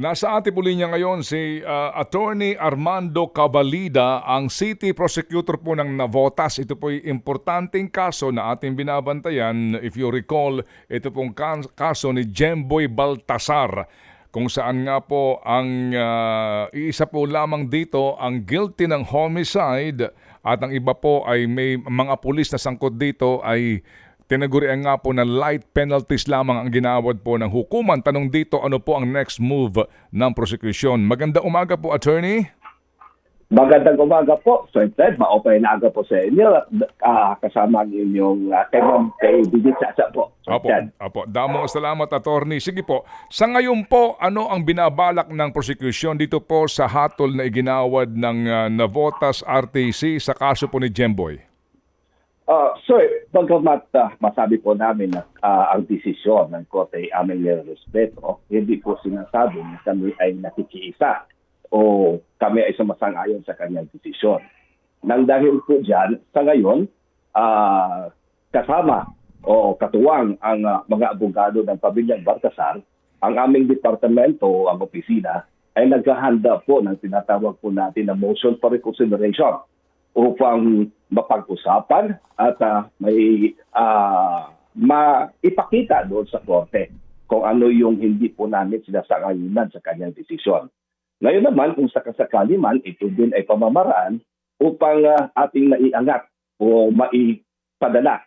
Nasa ating po linya ngayon si uh, Attorney Armando Cavalida, ang City Prosecutor po ng Navotas. Ito po ay importanteng kaso na ating binabantayan. If you recall, ito pong kaso ni Jemboy Baltasar kung saan nga po ang uh, iisa po lamang dito ang guilty ng homicide at ang iba po ay may mga pulis na sangkot dito ay Tinagurian nga po na light penalties lamang ang ginawad po ng hukuman. Tanong dito, ano po ang next move ng prosecution? Maganda umaga po, attorney. Magandang umaga po, Sir Ted. Maopay na aga po sa inyo. Uh, kasama ang inyong uh, kailan kay Digit Sasa po, Sir Apo, Ted. apo. Damo salamat, attorney. Sige po, sa ngayon po, ano ang binabalak ng prosecution dito po sa hatol na iginawad ng uh, Navotas RTC sa kaso po ni Jemboy? Uh, sir, bagamat uh, masabi po namin na uh, ang desisyon ng Korte ay aming respeto, hindi po sinasabi na kami ay nakikiisa o kami ay sumasang-ayon sa kanyang desisyon. Nang dahil po dyan, sa ngayon, uh, kasama o katuwang ang uh, mga abogado ng Pamilyang Barkasar, ang aming departamento, ang opisina, ay naghahanda po ng tinatawag po natin na motion for reconsideration upang mapag-usapan at uh, may uh, maipakita doon sa korte kung ano yung hindi po namin sinasangayunan sa kanyang desisyon. Ngayon naman, kung sakasakali man, ito din ay pamamaraan upang uh, ating naiangat o maipadala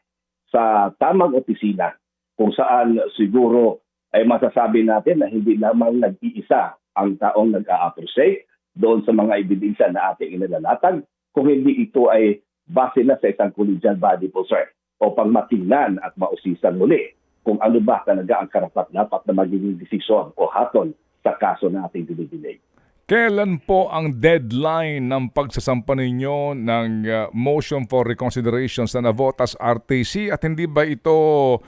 sa tamang opisina kung saan siguro ay masasabi natin na hindi lamang nag-iisa ang taong nag-a-appreciate doon sa mga ebidensya na ating inalalatag, kung hindi ito ay base na sa isang collegial body po, sir, o pang matingnan at mausisan muli kung ano ba talaga ang karapat-dapat na magiging desisyon o hatol sa kaso na ating dinidinig. Kailan po ang deadline ng pagsasampa ninyo ng uh, motion for reconsideration sa Navotas RTC at hindi ba ito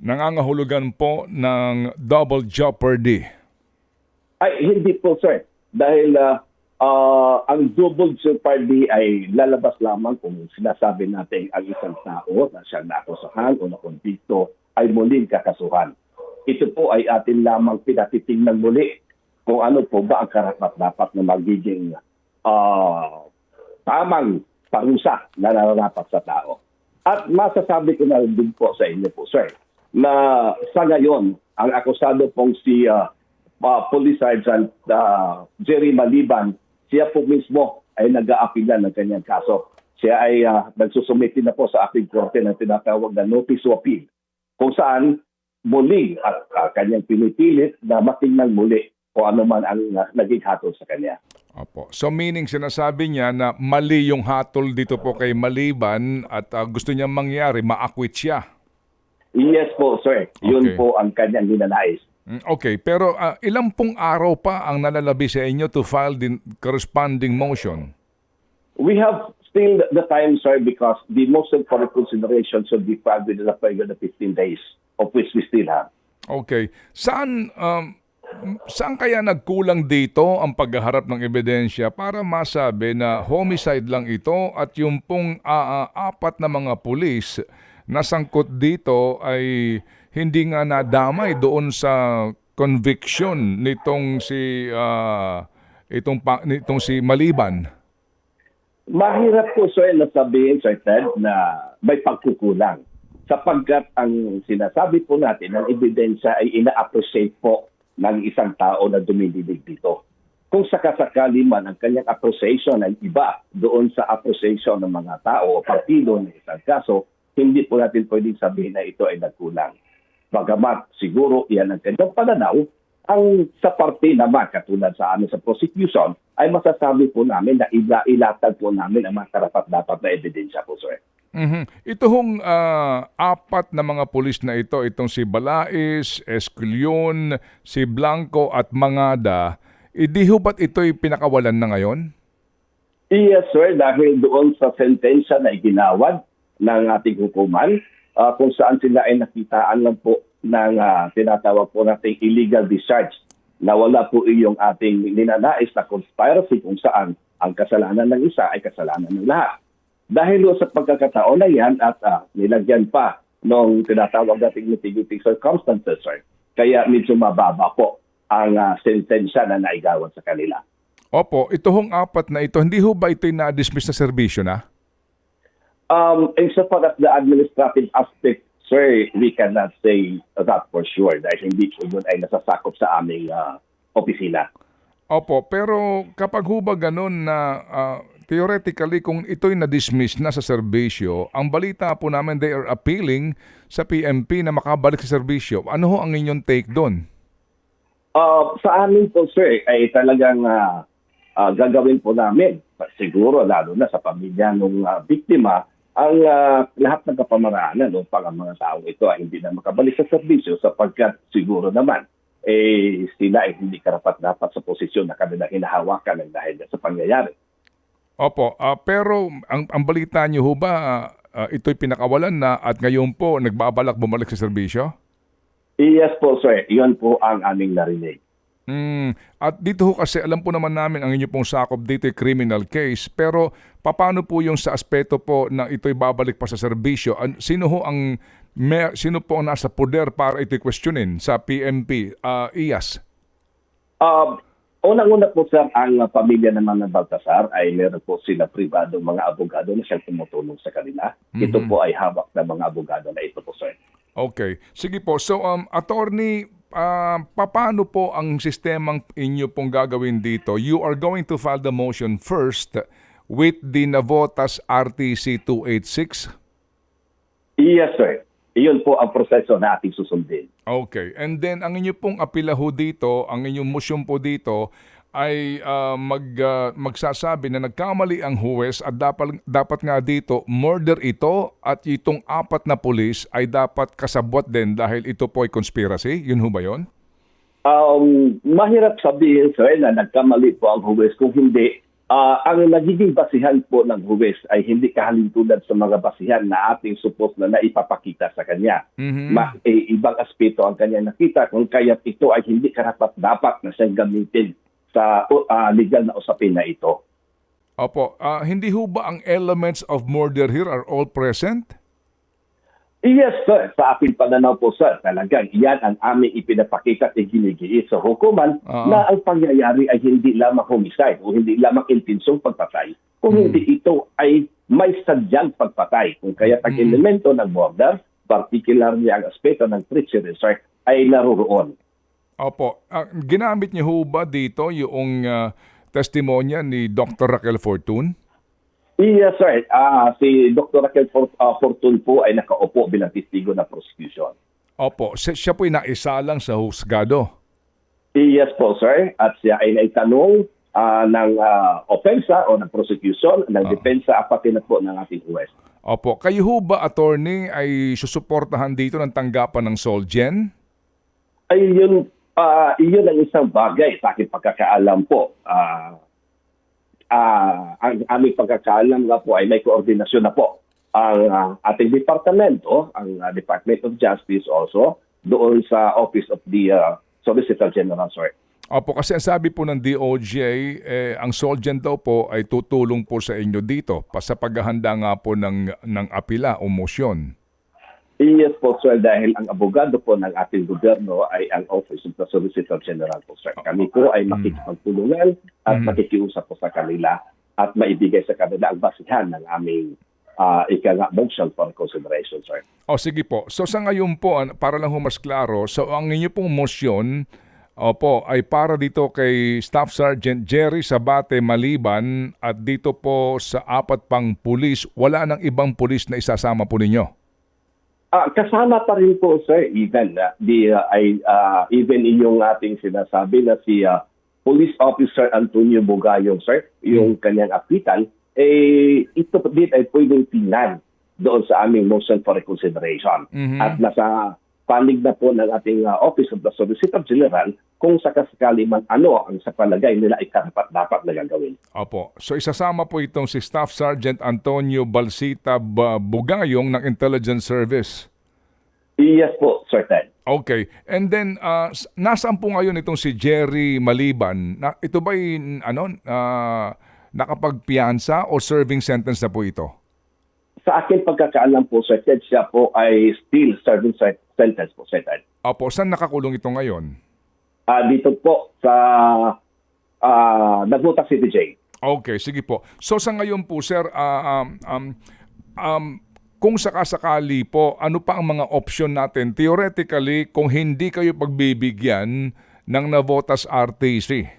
nangangahulugan po ng double jeopardy? Ay, hindi po sir. Dahil uh, uh, ang double jeopardy ay lalabas lamang kung sinasabi natin ang isang tao na siyang nakusahan o nakonbikto ay muling kakasuhan. Ito po ay atin lamang pinatitingnan muli kung ano po ba ang karapat-dapat na magiging uh, tamang parusa na nararapat sa tao. At masasabi ko na din po sa inyo po, sir, na sa ngayon, ang akusado pong si uh, uh, Police Sergeant uh, Jerry Maliban, siya po mismo ay nag-aapila ng kanyang kaso. Siya ay uh, nagsusumiti na po sa ating korte na tinatawag na notice of appeal kung saan muli at uh, kanyang pinipilit na matingnan muli kung ano man ang uh, naging hatol sa kanya. Opo. So meaning sinasabi niya na mali yung hatol dito po kay Maliban at uh, gusto niya mangyari, ma-acquit siya. Yes po, sir. Yun Okay. po ang kanyang ninanais. Mm, Okay, pero uh, ilang pong araw pa ang nalalabi sa inyo to file the corresponding motion? We have still the time, sir, because the motion for reconsideration should be filed within a period of 15 days, of which we still have. Okay. Saan um, saan kaya nagkulang dito ang paghaharap ng ebidensya para masabi na homicide lang ito at yung pong ah, apat na mga pulis na sangkot dito ay hindi nga nadamay doon sa conviction nitong si ah, itong pa, nitong si Maliban. Mahirap po, sir, na sabihin, Sir Ted, na may pagkukulang. Sapagkat ang sinasabi po natin, ang ebidensya ay ina-appreciate po ng isang tao na dumididig dito. Kung sakasakali man ang kanyang appreciation ay iba doon sa appreciation ng mga tao o partido ng isang kaso, hindi po natin pwedeng sabihin na ito ay nagkulang. Bagamat siguro iyan ang kanyang pananaw, ang sa parte naman, katulad sa amin sa prosecution, ay masasabi po namin na ila ilatag po namin ang mga karapat-dapat na ebidensya po, sir. Mhm. Ito hong ah, apat na mga pulis na ito, itong si Balais, Esquilion, si Blanco at Mangada, hindi ho ba't ito'y pinakawalan na ngayon? Yes, sir, dahil doon sa sentensya na iginawad ng ating hukuman, ah, kung saan sila ay nakitaan lang po ng ah, tinatawag po nating illegal discharge na wala po iyong ating ninanais na conspiracy kung saan ang kasalanan ng isa ay kasalanan ng lahat. Dahil ho sa pagkakataon na yan at ah, nilagyan pa nung tinatawag nating mitigating circumstances, sir, kaya medyo mababa po ang uh, sentensya na naigawan sa kanila. Opo, ito hong apat na ito, hindi ho ba ito'y na-dismiss na serbisyo na? Um, insofar as the administrative aspect, sir, we cannot say that for sure dahil hindi po yun ay nasasakop sa aming ah, opisina. Opo, pero kapag ho ba ganun na ah, theoretically kung ito'y na-dismiss na sa serbisyo, ang balita po namin they are appealing sa PMP na makabalik sa serbisyo. Ano ho ang inyong take doon? Uh, sa amin po, sir, ay talagang ah, ah, gagawin po namin, siguro lalo na sa pamilya ng biktima, ang ah, lahat ng kapamaraanan upang ang mga taong ito ay hindi na makabalik sa serbisyo sapagkat siguro naman eh sila ay hindi karapat dapat sa posisyon na kanilang hinahawakan ng dahil sa pangyayari. Opo, ah, pero ang, ang balita niyo ho ba ah, ito'y pinakawalan na at ngayon po nagbabalak bumalik sa serbisyo? Yes po, sir. Iyon po ang aming narinig. Mm, at dito ho kasi alam po naman namin ang inyo pong sakop dito criminal case pero paano po yung sa aspeto po na ito'y babalik pa sa serbisyo? Sino ho ang may, sino po ang nasa poder para ito'y questionin sa PMP? Ah, IAS. Uh, unang-una po, sir, ang uh, pamilya naman ng Baltasar ay meron po sila pribadong mga abogado na siyang tumutulong sa kanila. Ito po ay hawak ng mga abogado na ito po, sir. Okay. Sige po. So um attorney ah, paano po ang sistemang inyo pong gagawin dito? You are going to file the motion first with the Navotas RTC 286. Yes, sir. Iyon po ang proseso na ating susundin. Okay. And then ang inyo pong apila ho dito, ang inyong motion po dito ay ah, mag ah, magsasabi na nagkamali ang huwes at dapat dapat nga dito murder ito at itong apat na pulis ay dapat kasabwat din dahil ito po ay conspiracy. Yun ho ba 'yon? Um, mahirap sabihin, sir, na nagkamali po ang huwes. Kung hindi, ah, ang nagiging basihan po ng huwes ay hindi kahalintulad sa mga basihan na ating supos na naipapakita sa kanya. Mhm. Ma- eh, ibang aspeto ang kanya nakita kung kaya't ito ay hindi karapat dapat na siyang gamitin sa ah, legal na usapin na ito. Opo, ah, hindi ho ba ang elements of murder here are all present? Yes, sir. Sa aking pananaw po, sir, talagang iyan ang aming ipinapakita at iginigiit sa hukuman Oo. na ang pangyayari ay hindi lamang homicide o hindi lamang intensong pagpatay, kung hindi ito ay may sadyang pagpatay. Kung kaya ang elemento ng murder, particularly ang aspeto ng treachery, sir, ay naroroon. Opo, ah, ginamit niyo ba dito yung ah, testimonya ni Dr. Raquel Fortun? Yes, sir. Ah, si Dr. Raquel Fort, ah, Fortun po ay nakaupo bilang testigo ng prosecution. Opo, si- siya po ay naisalang sa husgado. Yes po, sir. At siya ay naitanong ah, ng ah, offensa o ng prosecution, ng depensa, pati na po ng ating huwes. Opo, kayo ho ba, attorney, ay susuportahan dito ng tanggapan ng Solgen? Ay, yun, ah, iyon ang isang bagay sa aking pagkakaalam po. Ah, ah, ang aming pagkakaalam nga po ay may koordinasyon na po ang ah, ating departamento, ang ah, Department of Justice also, doon sa Office of the ah, Solicitor General, sir. Opo, kasi ang sabi po ng DOJ, eh, ang Solgen daw po ay tutulong po sa inyo dito pa sa paghahanda nga po ng, ng apila o motion. Yes po, sir, dahil ang abogado po ng ating gobyerno ay ang Office of the Solicitor General po, sir. Kami po ay makikipagtulungan at makikiusap po sa kanila at maibigay sa kanila ang basihan ng aming uh, ika nga motion for consideration, sir. O sige po. So sa ngayon po, para lang ho mas klaro, so ang inyo pong motion, opo, ay para dito kay Staff Sergeant Jerry Sabate Maliban at dito po sa apat pang pulis, wala nang ibang pulis na isasama po ninyo. Ah, kasama pa rin po, sir, even uh, the uh, ay uh, even inyong ating sinasabi na si uh, Police Officer Antonio Bugayong, sir, yung kanyang apitan, eh ito din ay pwedeng tingnan doon sa aming motion for reconsideration. Mhm. At nasa panig na po ng ating uh, Office of the Solicitor General kung sakasakali man ano ang sa palagay nila ay karapat dapat na gagawin. Opo. So isasama po itong si Staff Sergeant Antonio Balsita Ba- Bugayong ng Intelligence Service. Yes po, Sir Ted. Okay. And then, uh, nasaan po ngayon itong si Jerry Maliban? Na, ito ba ano, uh, nakapagpiyansa o serving sentence na po ito? Sa akin pagkakaalam po, Sir Ted, siya po ay still serving sen- sentence po, Sir Ted. Opo, saan nakakulong ito ngayon? ah, dito po sa uh, Naguta City Jail. Okay, sige po. So sa ngayon po, sir, ah, um, um, um, kung sakasakali po, ano pa ang mga option natin? Theoretically, kung hindi kayo pagbibigyan ng Navotas RTC.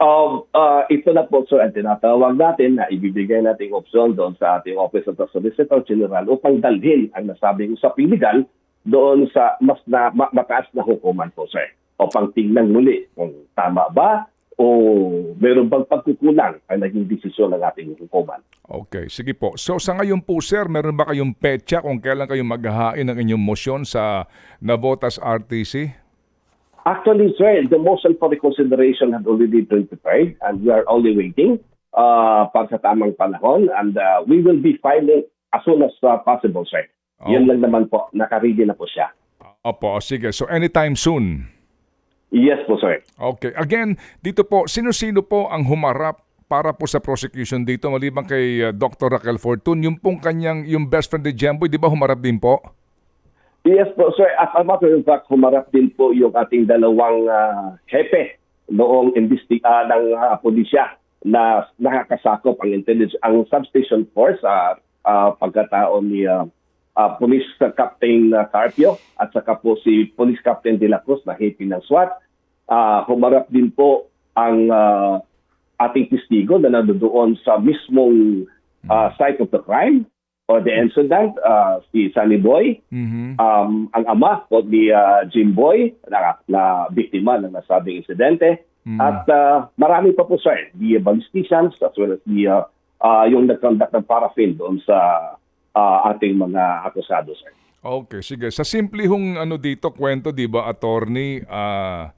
Um, uh, ito na po sir ang tinatawag natin na ibibigay nating opsyon doon sa ating Office of the Solicitor General upang dalhin ang nasabing usaping legal doon sa mas na, ma- mataas na hukuman po sir. Upang tingnan muli kung tama ba o meron bang pagkukulang ang naging desisyon ng ating hukuman. Okay, sige po. So sa ngayon po, sir, meron ba kayong petsa kung kailan kayo maghahain ng inyong motion sa Navotas RTC? Actually, sir, the motion for reconsideration had already been prepared and we are only waiting uh, para sa tamang panahon and uh, we will be filing as soon as uh, possible, sir. Oh. Yan lang naman po, nakaready na po siya. Opo, sige. So anytime soon. Yes po, sir. Okay. Again, dito po, sino-sino po ang humarap para po sa prosecution dito maliban kay uh, Dr. Raquel Fortun, yung pong kanyang, yung best friend ni Jemboy, di ba humarap din po? Yes po, sir. As a matter of fact, humarap din po yung ating dalawang uh, hepe noong investi- uh, ng uh, pulisya na nakakasakop ang intelligence, ang substation force sa uh, pagkatao ni uh, uh, Police Captain uh, Carpio at saka po si Police Captain De La Cruz na hepe ng SWAT. Uh, humarap din po ang uh, ating testigo na nandoon sa mismong uh, site of the crime or the incident, uh, si Sunny Boy, Mhm. um, ang ama po ni uh, Jim Boy na, na biktima ng nasabing insidente. Mhm. At uh, marami pa po sir, the ballisticians as well as the, uh, uh, yung nag-conduct ng paraffin doon sa uh, ating mga akusado sir. Okay, sige. Sa simple hong ano dito, kwento, di ba, attorney, ah,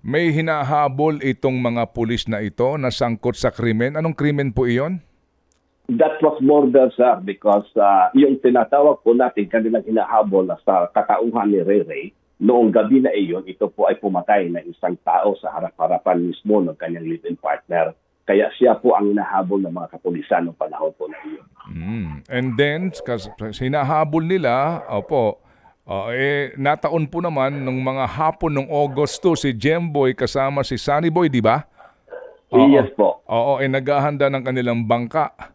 may hinahabol itong mga pulis na ito na sangkot sa krimen. Anong krimen po iyon? That was more than sir because uh, yung tinatawag po natin kanilang hinahabol na sa katauhan ni Ray Ray, noong gabi na iyon, ito po ay pumatay na isang tao sa harap-harapan mismo ng kanyang live-in partner. Kaya siya po ang hinahabol ng mga kapulisan noong panahon po na iyon. Mm. And then, kas, hinahabol nila, opo, ah, eh, nataon po naman nung mga hapon ng Agosto si Jemboy kasama si Sunny Boy, di ba? Oo. Yes po. Oo, eh naghahanda ng kanilang bangka.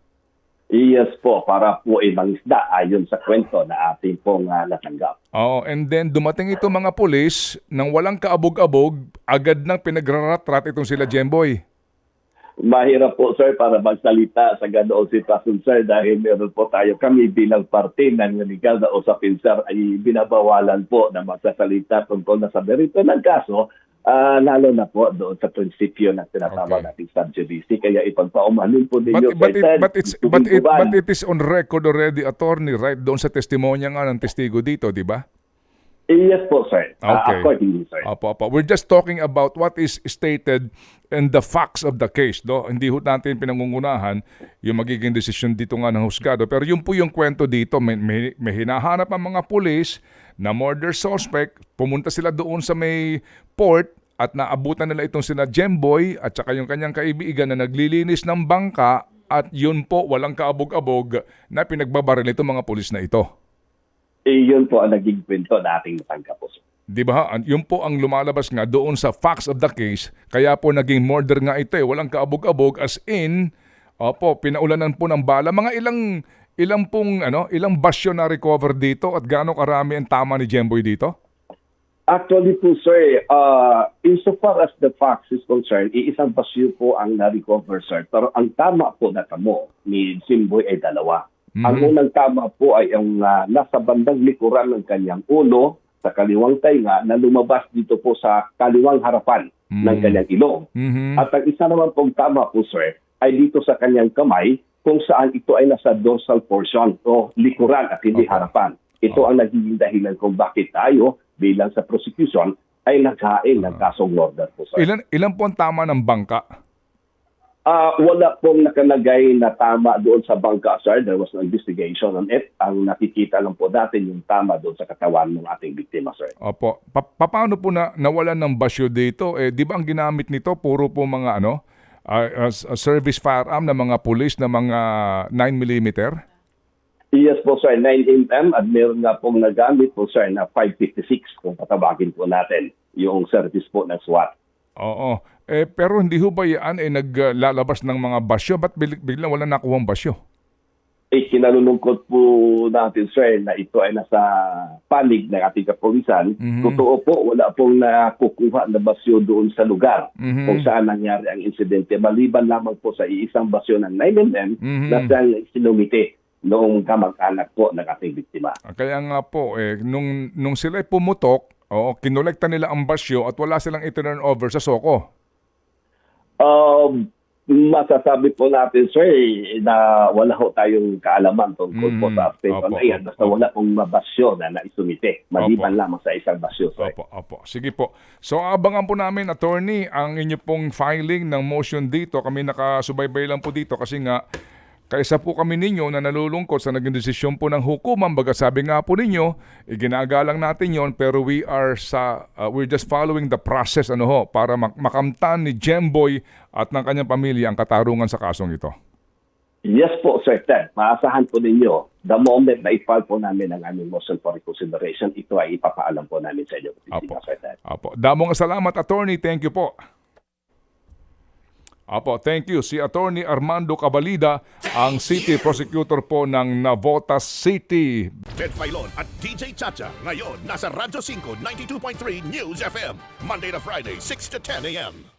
Yes po, para po ay mangisda ayon sa kwento na ating pong uh, natanggap. Oo, and then dumating itong mga pulis nang walang kaabog-abog, agad nang pinagrarat-rat itong sila Jemboy. Mahirap po sir para magsalita sa ganoong sitwasyon sir dahil meron po tayo kami bilang parte ng legal na usapin sir ay binabawalan po na magsasalita tungkol na sa merito ng kaso ah, lalo na po doon sa prinsipyo na tinatawag Okay. nating sub judice. Kaya ipagpaumanin po But, ninyo but, it, Ted, but, it's, but, it, but it is on record already, attorney, right? Doon sa testimonya nga ng testigo dito, di ba? Yes po sir, Ah, Okay. accordingly sir. Apo, apo. We're just talking about what is stated in the facts of the case. Do? Hindi ho natin pinangungunahan yung magiging desisyon dito nga ng husgado. Pero yun po yung kwento dito. May, may, may hinahanap ang mga pulis na murder suspect. Pumunta sila doon sa may port at naabutan nila itong sina Jemboy at saka yung kanyang kaibigan na naglilinis ng bangka at yun po walang kaabog-abog na pinagbabaril itong mga pulis na ito. Eh, yun po ang naging kwento na ating natanggap po. Di ba? Yun po ang lumalabas nga doon sa facts of the case. Kaya po naging murder nga ito eh. Walang kaabog-abog as in, opo, pinaulanan po ng bala. Mga ilang ilang pong ano, ilang basyo na recover dito at gaano karami ang tama ni Jemboy dito? Actually po sir, uh, insofar as the facts is concerned, iisang basyo po ang na-recover sir. Pero ang tama po na tamo ni Jimboy ay dalawa. Ang unang tama po ay ang uh, nasa bandang likuran ng kanyang ulo sa kaliwang tainga na lumabas dito po sa kaliwang harapan ng kanyang ilong. Mhm. At ang isa naman pong tama po sir ay dito sa kanyang kamay kung saan ito ay nasa dorsal portion o likuran at hindi Okay. harapan. Ito ang nagiging dahilan kung bakit tayo bilang sa prosecution ay naghain ng kasong murder po sir. Ilan ilan po ang tama ng bangka? Ah, wala pong nakalagay na tama doon sa bangka, sir. There was no investigation on it. Ang nakikita lang po natin yung tama doon sa katawan ng ating biktima, sir. Opo. Pa- paano po na nawalan ng basyo dito? Eh, di ba ang ginamit nito puro po mga ano, ah, ah, service firearm na mga pulis na mga 9 mm? Yes po, sir. 9 mm at meron nga pong nagamit po, sir, na 556 kung patawagin po natin. yung service po ng SWAT. Oo. Eh, pero hindi ho ba yan eh, naglalabas ng mga basyo? Ba't bigla, bigla wala nakuhang basyo? Eh, kinalulungkot po natin, sir, na ito ay nasa panig ng ating kapulisan. Mhm. Totoo po, wala pong nakukuha na basyo doon sa lugar Mhm. kung saan nangyari ang insidente. Maliban lamang po sa iisang basyo ng 9mm Mhm. na siyang sinumite noong kamag-anak po ng ating biktima. Ah, Kaya nga po, eh, nung, nung sila pumutok, oo, kinolekta nila ang basyo at wala silang i-turn over sa Soko. Um, masasabi po natin, sir, na wala ho tayong kaalaman tungkol po Mm, sa aspeto opo, na yan. Basta opo. wala pong mabasyo na naisumite. Maliban Opo. lamang sa isang basyo, sir. Opo, opo. Sige po. So abangan po namin, attorney, ang inyo pong filing ng motion dito. Kami nakasubaybay lang po dito kasi nga Kaysa po kami ninyo na nalulungkot sa naging desisyon po ng hukuman, baga sabi nga po ninyo, iginagalang natin yon pero we are sa, uh, we're just following the process ano ho, para mak- makamtan ni Jemboy at ng kanyang pamilya ang katarungan sa kasong ito. Yes po, Sir Ted. Maasahan po ninyo, the moment na i-file po namin ang aming motion for reconsideration, ito ay ipapaalam po namin sa inyo, Apo. Sir Ted. Apo. Damong salamat, attorney. Thank you po. Apo, thank you. Si Attorney Armando Cabalida, ang City Prosecutor po ng Navotas City. Ted Filon at DJ Chacha. Ngayon, nasa Radyo 5, 92.3 News FM. Monday to Friday, 6 to 10 a.m.